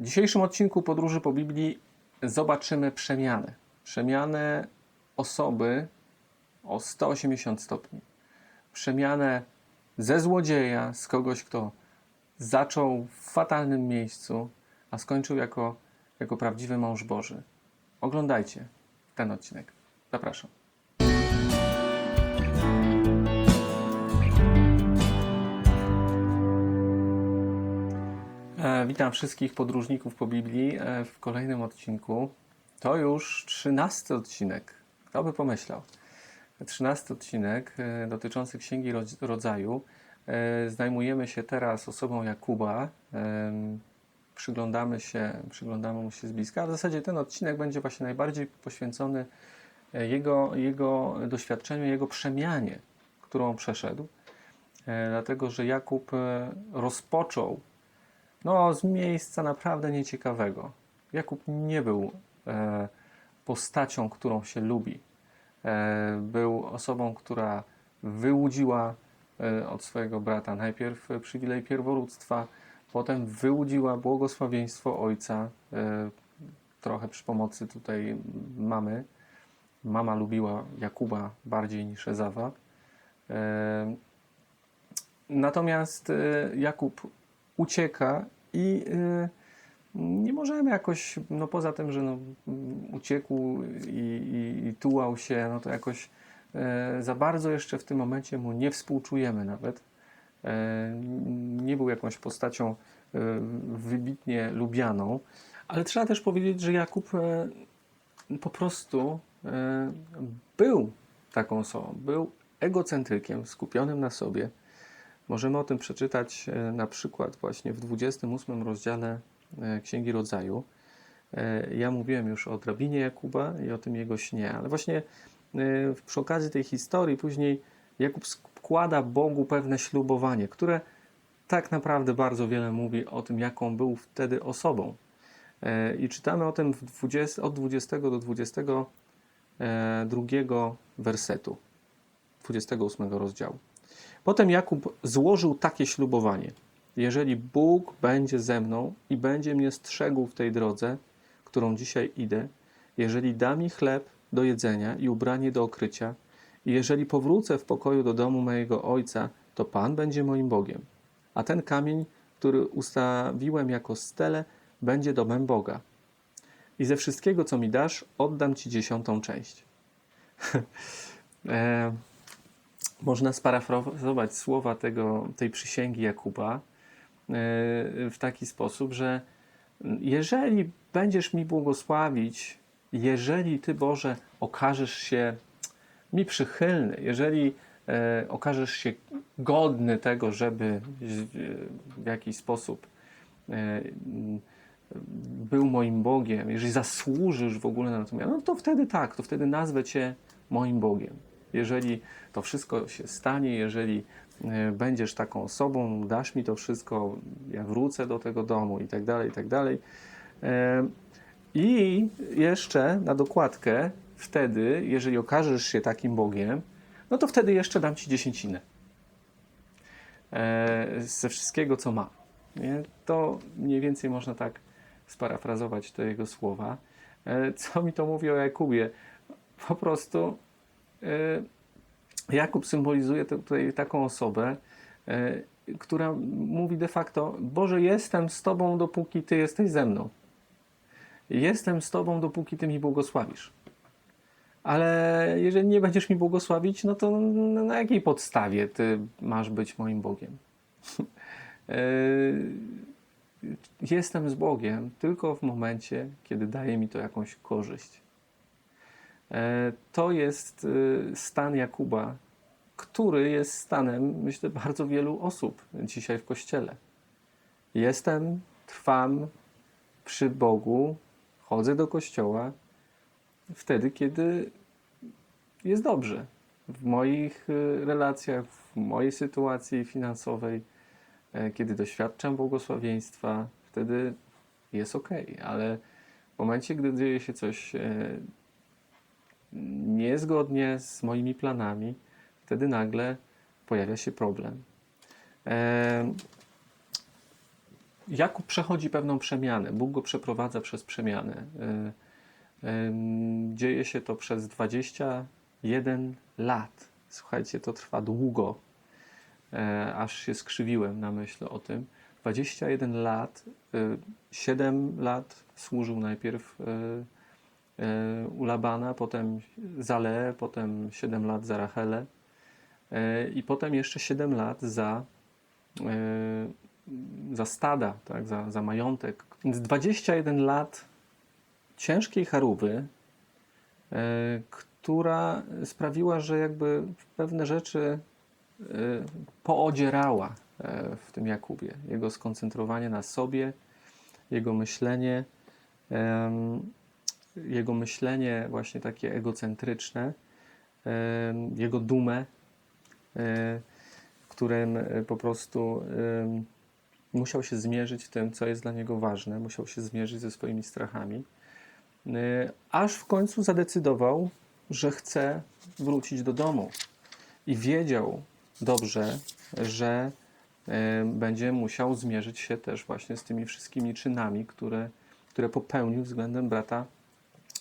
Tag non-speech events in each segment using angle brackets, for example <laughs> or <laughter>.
W dzisiejszym odcinku Podróży po Biblii zobaczymy przemianę. Przemianę osoby o 180 stopni. Przemianę ze złodzieja, z kogoś, kto zaczął w fatalnym miejscu, a skończył jako, jako prawdziwy mąż Boży. Oglądajcie ten odcinek. Zapraszam. Witam wszystkich podróżników po Biblii e, w kolejnym odcinku. To już trzynasty odcinek. Kto by pomyślał? Trzynasty odcinek e, dotyczący Księgi Rodz- Rodzaju. E, Zajmujemy się teraz osobą Jakuba. Przyglądamy się, przyglądamy mu się z bliska. W zasadzie ten odcinek będzie właśnie najbardziej poświęcony e, jego, jego doświadczeniu, jego przemianie, którą przeszedł. E, Dlatego, że Jakub e, rozpoczął no, z miejsca naprawdę nieciekawego. Jakub nie był e, postacią, którą się lubi. E, był osobą, która wyłudziła e, od swojego brata najpierw przywilej pierworództwa, potem wyłudziła błogosławieństwo ojca, e, trochę przy pomocy tutaj mamy. Mama lubiła Jakuba bardziej niż Ezawa. E, Natomiast e, Jakub ucieka i y, nie możemy jakoś, no poza tym, że no, uciekł i, i, i tułał się, no to jakoś e, za bardzo jeszcze w tym momencie mu nie współczujemy nawet. E, nie był jakąś postacią wybitnie lubianą, ale trzeba też powiedzieć, że Jakub po prostu był taką osobą, był egocentrykiem, skupionym na sobie. Możemy o tym przeczytać e, na przykład właśnie w 28 rozdziale e, Księgi Rodzaju. E, Ja mówiłem już o drabinie Jakuba i o tym jego śnie, ale właśnie przy okazji tej historii później Jakub składa Bogu pewne ślubowanie, które tak naprawdę bardzo wiele mówi o tym, jaką był wtedy osobą. I czytamy o tym w 20, od 20 do 22 wersetu 28 rozdziału. Potem Jakub złożył takie ślubowanie: Jeżeli Bóg będzie ze mną i będzie mnie strzegł w tej drodze, którą dzisiaj idę, jeżeli da mi chleb do jedzenia i ubranie do okrycia, i jeżeli powrócę w pokoju do domu mojego ojca, to Pan będzie moim Bogiem. A ten kamień, który ustawiłem jako stele, będzie domem Boga. I ze wszystkiego, co mi dasz, oddam ci dziesiątą część. <laughs> e, można sparafrazować słowa tego, tej przysięgi Jakuba e, w taki sposób, że jeżeli będziesz mi błogosławić, jeżeli Ty, Boże, okażesz się mi przychylny, jeżeli e, okażesz się godny tego, żeby w jakiś sposób e, był moim Bogiem, jeżeli zasłużysz w ogóle na to, no to wtedy tak, to wtedy nazwę Cię moim Bogiem. Jeżeli to wszystko się stanie, jeżeli e, będziesz taką osobą, dasz mi to wszystko, ja wrócę do tego domu i tak dalej, i tak dalej. E, I jeszcze na dokładkę, wtedy, jeżeli okażesz się takim Bogiem, no to wtedy jeszcze dam ci dziesięcinę. E, Ze wszystkiego, co ma. To mniej więcej można tak sparafrazować te jego słowa. Co mi to mówi o Jakubie? Po prostu Jakub symbolizuje tutaj taką osobę, e, która mówi de facto: Boże, jestem z Tobą, dopóki Ty jesteś ze mną. Jestem z Tobą, dopóki Ty mi błogosławisz. Ale jeżeli nie będziesz mi błogosławić, no to na jakiej podstawie Ty masz być moim Bogiem? <laughs> E, Jestem z Bogiem tylko w momencie, kiedy daje mi to jakąś korzyść. E, To jest e, stan Jakuba, który jest stanem, myślę, bardzo wielu osób dzisiaj w kościele. Jestem, trwam przy Bogu, chodzę do kościoła wtedy, kiedy jest dobrze. W moich e, relacjach, w mojej sytuacji finansowej, e, kiedy doświadczam błogosławieństwa, wtedy jest ok, ale w momencie, gdy dzieje się coś e, niezgodnie z moimi planami, wtedy nagle pojawia się problem. E, Jakub przechodzi pewną przemianę. Bóg go przeprowadza przez przemianę. Ym, Dzieje się to przez 21 lat. Słuchajcie, to trwa długo, e, aż się skrzywiłem na myśl o tym. 21 lat, y, 7 lat służył najpierw u Labana, potem za Leę, potem 7 lat za Rachelę y, i potem jeszcze 7 lat za, y, za stada, tak, za, za majątek. Więc 21 lat ciężkiej charówy, która sprawiła, że jakby pewne rzeczy poodzierała e, w tym Jakubie. Jego skoncentrowanie na sobie, jego myślenie, jego myślenie właśnie takie egocentryczne, jego dumę, którym e, po prostu musiał się zmierzyć w tym, co jest dla niego ważne, musiał się zmierzyć ze swoimi strachami, e, aż w końcu zadecydował, że chce wrócić do domu. I wiedział dobrze, że będzie musiał zmierzyć się też właśnie z tymi wszystkimi czynami, które, które popełnił względem brata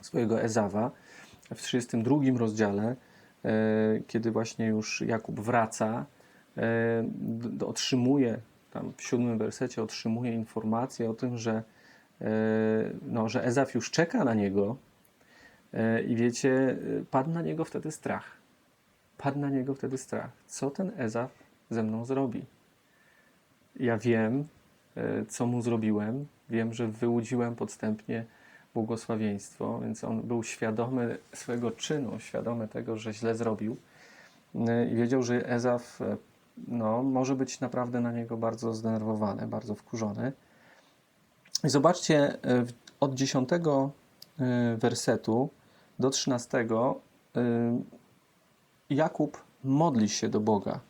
swojego Ezawa. W 32 rozdziale, e, kiedy właśnie już Jakub wraca, e, otrzymuje, tam w siódmym wersecie otrzymuje informację o tym, że, e, no, że Ezaf już czeka na niego i wiecie, padł na niego wtedy strach. Padł na niego wtedy strach. Co ten Ezaf ze mną zrobi? Ja wiem, co mu zrobiłem. Wiem, że wyłudziłem podstępnie błogosławieństwo, więc on był świadomy swojego czynu, świadomy tego, że źle zrobił E, i wiedział, że Ezaf e, no, może być naprawdę na niego bardzo zdenerwowany, bardzo wkurzony. I zobaczcie, w- od 10 e, wersetu do 13 e, Jakub modli się do Boga.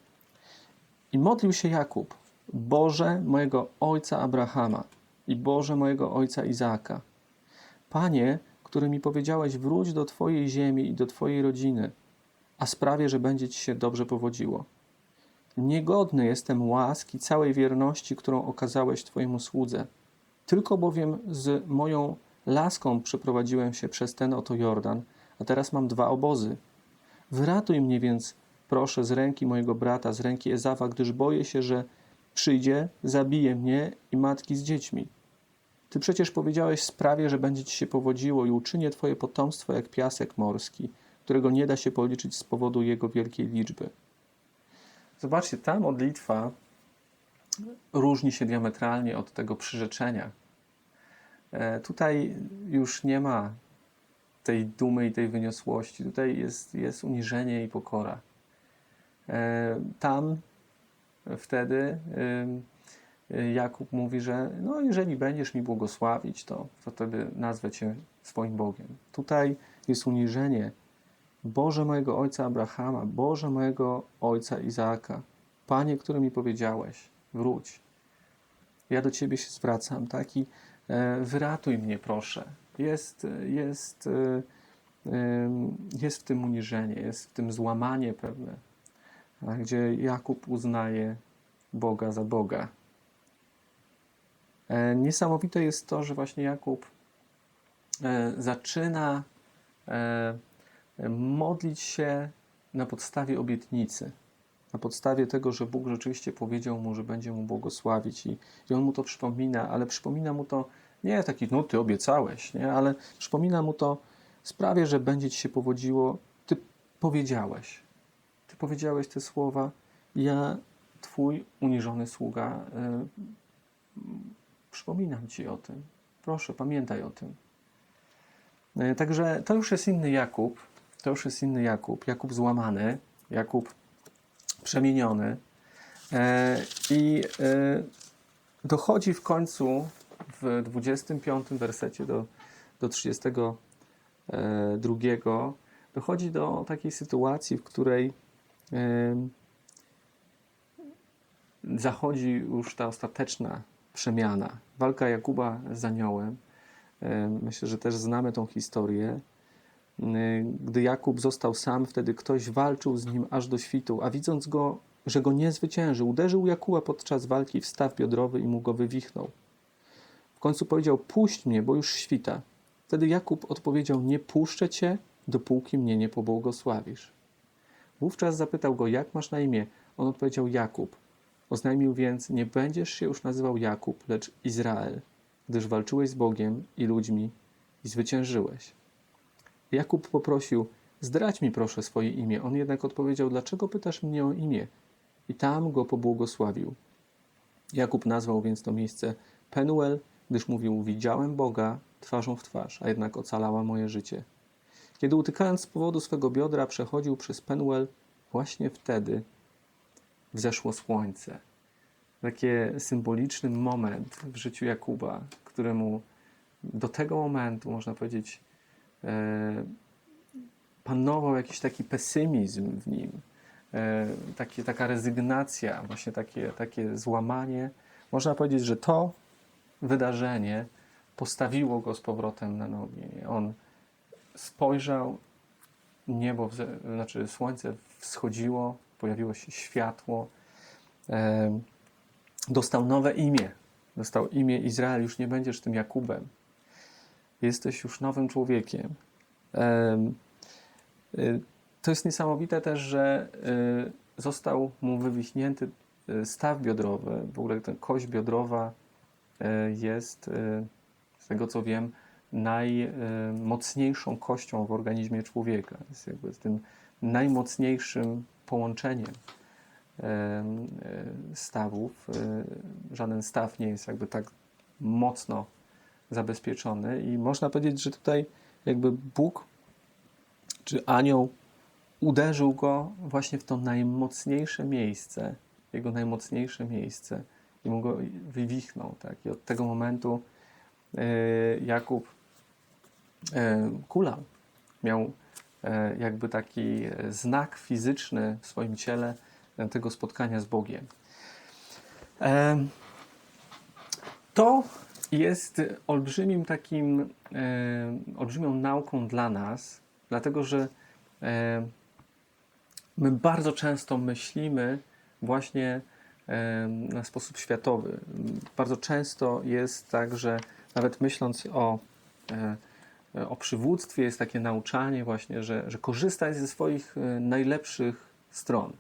I modlił się Jakub, Boże mojego ojca Abrahama i Boże mojego ojca Izaaka. Panie, który mi powiedziałeś, wróć do Twojej ziemi i do Twojej rodziny, a sprawię, że będzie Ci się dobrze powodziło. Niegodny jestem łaski całej wierności, którą okazałeś Twojemu słudze. Tylko bowiem z moją laską przeprowadziłem się przez ten oto Jordan, a teraz mam dwa obozy. Wyratuj mnie więc, proszę, z ręki mojego brata, z ręki Ezawa, gdyż boję się, że przyjdzie, zabije mnie i matki z dziećmi. Ty przecież powiedziałeś sprawie, że będzie ci się powodziło i uczynię twoje potomstwo jak piasek morski, którego nie da się policzyć z powodu jego wielkiej liczby. Zobaczcie, ta modlitwa różni się diametralnie od tego przyrzeczenia. E, Tutaj już nie ma tej dumy i tej wyniosłości. Tutaj jest, jest uniżenie i pokora. E, Tam wtedy Jakub mówi, że no jeżeli będziesz mi błogosławić, to, wtedy nazwę Cię swoim Bogiem. Tutaj jest uniżenie. Boże mojego ojca Abrahama, Boże mojego ojca Izaaka, Panie, który mi powiedziałeś, wróć. Ja do Ciebie się zwracam, tak? I e, wyratuj mnie, proszę. Jest, jest, e, em, jest w tym uniżenie, jest w tym złamanie pewne, gdzie Jakub uznaje Boga za Boga. E, Niesamowite jest to, że właśnie Jakub e, zaczyna e, modlić się na podstawie obietnicy. Na podstawie tego, że Bóg rzeczywiście powiedział mu, że będzie mu błogosławić i, i on mu to przypomina, ale przypomina mu to nie taki, no ty obiecałeś, nie? ale przypomina mu to sprawie, że będzie ci się powodziło, ty powiedziałeś. Ty powiedziałeś te słowa, ja, twój uniżony sługa, przypominam ci o tym. Proszę, pamiętaj o tym. Y, Także to już jest inny Jakub. To już jest inny Jakub. Jakub złamany, Jakub przemieniony. E, I e, dochodzi w końcu w 25 wersecie do, do 32 dochodzi do takiej sytuacji, w której zachodzi już ta ostateczna przemiana. Walka Jakuba z aniołem. Em, Myślę, że też znamy tą historię. Y, Gdy Jakub został sam, wtedy ktoś walczył z nim aż do świtu, a widząc go, że go nie zwycięży. Uderzył Jakuba podczas walki w staw biodrowy i mu go wywichnął. W końcu powiedział: Puść mnie, bo już świta. Wtedy Jakub odpowiedział: Nie puszczę cię, dopóki mnie nie pobłogosławisz. Wówczas zapytał go: Jak masz na imię? On odpowiedział: Jakub. Oznajmił więc: Nie będziesz się już nazywał Jakub, lecz Izrael, gdyż walczyłeś z Bogiem i ludźmi i zwyciężyłeś. Jakub poprosił: Zdradź mi proszę swoje imię. On jednak odpowiedział: Dlaczego pytasz mnie o imię? I tam go pobłogosławił. Jakub nazwał więc to miejsce Penuel, gdyż mówił: Widziałem Boga twarzą w twarz, a jednak ocalała moje życie. Kiedy utykając z powodu swego biodra przechodził przez Penuel, właśnie wtedy wzeszło słońce. Taki symboliczny moment w życiu Jakuba, któremu do tego momentu, można powiedzieć, e, panował jakiś taki pesymizm w nim, e, takie, taka rezygnacja, właśnie takie, takie złamanie. Można powiedzieć, że to wydarzenie postawiło go z powrotem na nogi. On spojrzał, niebo, znaczy słońce wschodziło, pojawiło się światło, dostał nowe imię. Dostał imię Izrael, już nie będziesz tym Jakubem. Jesteś już nowym człowiekiem. Em, y, To jest niesamowite też, że y, został mu wywichnięty y, staw biodrowy. W ogóle ten kość biodrowa jest, z tego co wiem, najmocniejszą kością w organizmie człowieka. Jest jakby tym najmocniejszym połączeniem em, y, stawów. Y, Żaden staw nie jest jakby tak mocno zabezpieczony i można powiedzieć, że tutaj jakby Bóg czy anioł uderzył go właśnie w to najmocniejsze miejsce, jego najmocniejsze miejsce i mu go wywichnął. Tak? I od tego momentu e, Jakub e, kulał. Miał e, jakby taki e, znak fizyczny w swoim ciele e, tego spotkania z Bogiem. E, to jest olbrzymim takim, e, olbrzymią nauką dla nas, dlatego że e, my bardzo często myślimy właśnie e, na sposób światowy. Bardzo często jest tak, że nawet myśląc o, e, o przywództwie, jest takie nauczanie właśnie, że, że korzystaj ze swoich e, najlepszych stron.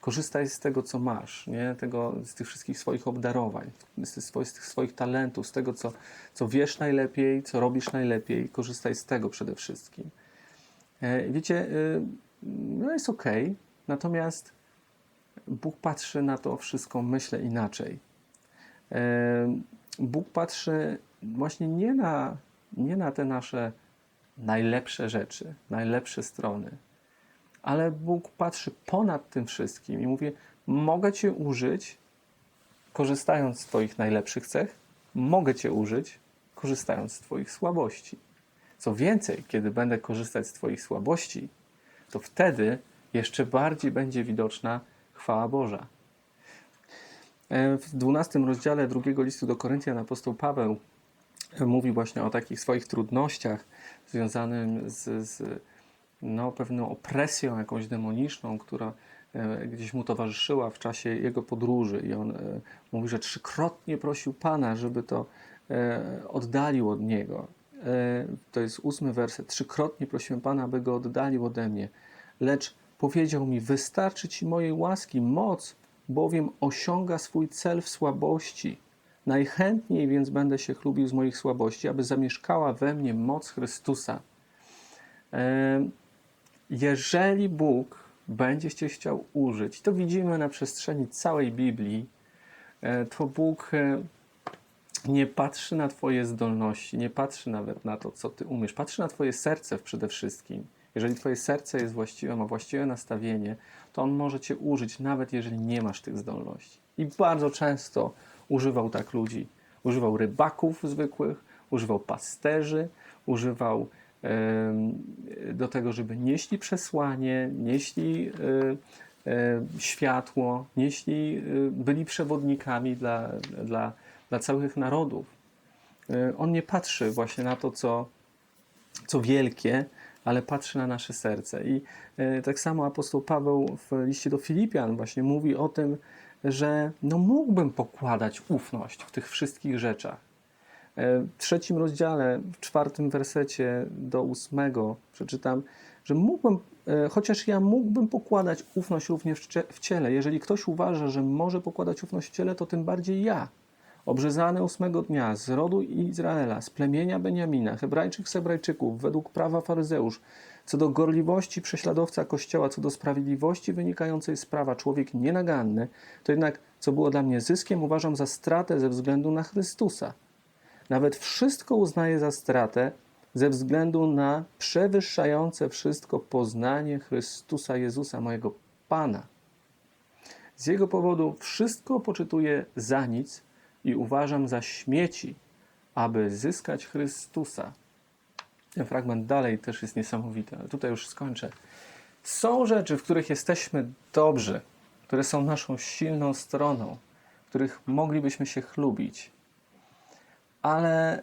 Korzystaj z tego, co masz, nie? Tego, z tych wszystkich swoich obdarowań, z swoich, z tych swoich talentów, z tego, co, co wiesz najlepiej, co robisz najlepiej. Korzystaj z tego przede wszystkim. E, Wiecie, no jest ok, natomiast Bóg patrzy na to wszystko, myślę, inaczej. E, Bóg patrzy właśnie nie na, nie na te nasze najlepsze rzeczy, najlepsze strony, ale Bóg patrzy ponad tym wszystkim i mówi: Mogę Cię użyć, korzystając z Twoich najlepszych cech, mogę Cię użyć, korzystając z Twoich słabości. Co więcej, kiedy będę korzystać z Twoich słabości, to wtedy jeszcze bardziej będzie widoczna chwała Boża. E, W 12 rozdziale drugiego listu do Koryntian apostoł Paweł mówi właśnie o takich swoich trudnościach związanym z, z no, pewną opresją jakąś demoniczną, która e, gdzieś mu towarzyszyła w czasie jego podróży. I on e, mówi, że trzykrotnie prosił Pana, żeby to e, oddalił od niego. To jest ósmy werset. Trzykrotnie prosiłem Pana, aby go oddalił ode mnie. Lecz powiedział mi: Wystarczy ci mojej łaski, moc, bowiem osiąga swój cel w słabości. Najchętniej więc będę się chlubił z moich słabości, aby zamieszkała we mnie moc Chrystusa. E, Jeżeli Bóg będzie Cię chciał użyć, to widzimy na przestrzeni całej Biblii, e, to Bóg e, nie patrzy na Twoje zdolności, nie patrzy nawet na to, co Ty umiesz. Patrzy na Twoje serce przede wszystkim. Jeżeli Twoje serce jest właściwe, ma właściwe nastawienie, to On może Cię użyć, nawet jeżeli nie masz tych zdolności. I bardzo często używał tak ludzi. Używał rybaków zwykłych, używał pasterzy, używał do tego, żeby nieśli przesłanie, nieśli e, e, światło, nieśli, e, byli przewodnikami dla, dla, dla całych narodów. On nie patrzy właśnie na to, co, co wielkie, ale patrzy na nasze serce. I tak samo apostoł Paweł w liście do Filipian właśnie mówi o tym, że no mógłbym pokładać ufność w tych wszystkich rzeczach. E, W trzecim rozdziale, w czwartym wersecie do ósmego przeczytam, że mógłbym, e, chociaż ja mógłbym pokładać ufność również w cie- w ciele. Jeżeli ktoś uważa, że może pokładać ufność w ciele, to tym bardziej ja. Obrzezany ósmego dnia z rodu Izraela, z plemienia Beniamina, Hebrajczyk z Hebrajczyków, według prawa faryzeusz, co do gorliwości prześladowca Kościoła, co do sprawiedliwości wynikającej z prawa, człowiek nienaganny, to jednak, co było dla mnie zyskiem, uważam za stratę ze względu na Chrystusa. Nawet wszystko uznaję za stratę ze względu na przewyższające wszystko poznanie Chrystusa Jezusa, mojego Pana. Z jego powodu wszystko poczytuję za nic i uważam za śmieci, aby zyskać Chrystusa. Ten fragment dalej też jest niesamowity, ale tutaj już skończę. Są rzeczy, w których jesteśmy dobrzy, które są naszą silną stroną, których moglibyśmy się chlubić, ale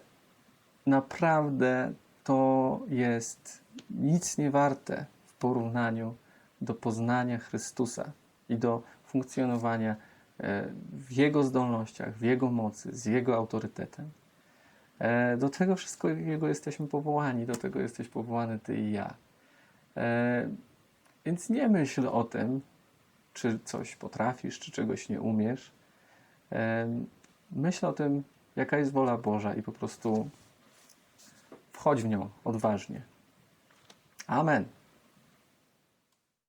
naprawdę to jest nic nie warte w porównaniu do poznania Chrystusa i do funkcjonowania w Jego zdolnościach, w Jego mocy, z Jego autorytetem. E, Do tego wszystkiego jesteśmy powołani, do tego jesteś powołany Ty i ja. E, Więc nie myśl o tym, czy coś potrafisz, czy czegoś nie umiesz. E, Myśl o tym, jaka jest wola Boża i po prostu wchodź w nią odważnie. Amen.